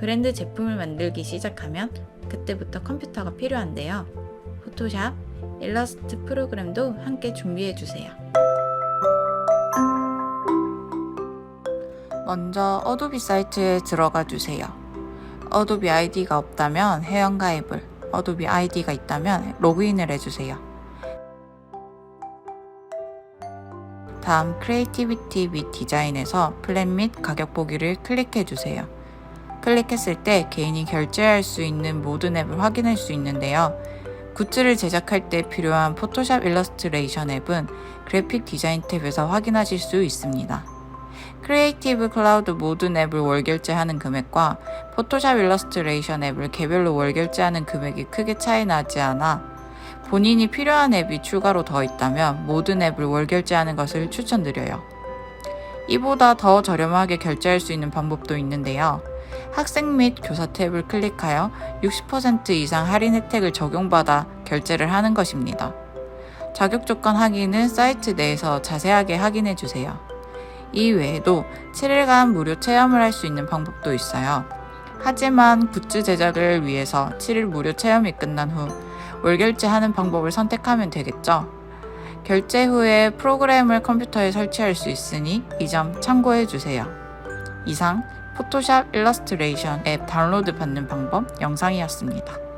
브랜드 제품을 만들기 시작하면 그때부터 컴퓨터가 필요한데요. 포토샵, 일러스트 프로그램도 함께 준비해 주세요. 먼저 어도비 사이트에 들어가 주세요. 어도비 아이디가 없다면 회원가입을, 어도비 아이디가 있다면 로그인을 해주세요. 다음 크리에이티비티 및 디자인에서 플랜 및 가격 보기를 클릭해 주세요. 클릭했을 때 개인이 결제할 수 있는 모든 앱을 확인할 수 있는데요. 굿즈를 제작할 때 필요한 포토샵 일러스트레이션 앱은 그래픽 디자인 탭에서 확인하실 수 있습니다. 크리에이티브 클라우드 모든 앱을 월 결제하는 금액과 포토샵 일러스트레이션 앱을 개별로 월 결제하는 금액이 크게 차이 나지 않아 본인이 필요한 앱이 추가로 더 있다면 모든 앱을 월 결제하는 것을 추천드려요. 이보다 더 저렴하게 결제할 수 있는 방법도 있는데요. 학생 및 교사 탭을 클릭하여 60% 이상 할인 혜택을 적용받아 결제를 하는 것입니다. 자격 조건 확인은 사이트 내에서 자세하게 확인해 주세요. 이 외에도 7일간 무료 체험을 할 수 있는 방법도 있어요. 하지만 굿즈 제작을 위해서 7일 무료 체험이 끝난 후 월결제하는 방법을 선택하면 되겠죠. 결제 후에 프로그램을 컴퓨터에 설치할 수 있으니 이 점 참고해 주세요. 이상 포토샵 일러스트레이션 앱 다운로드 받는 방법 영상이었습니다.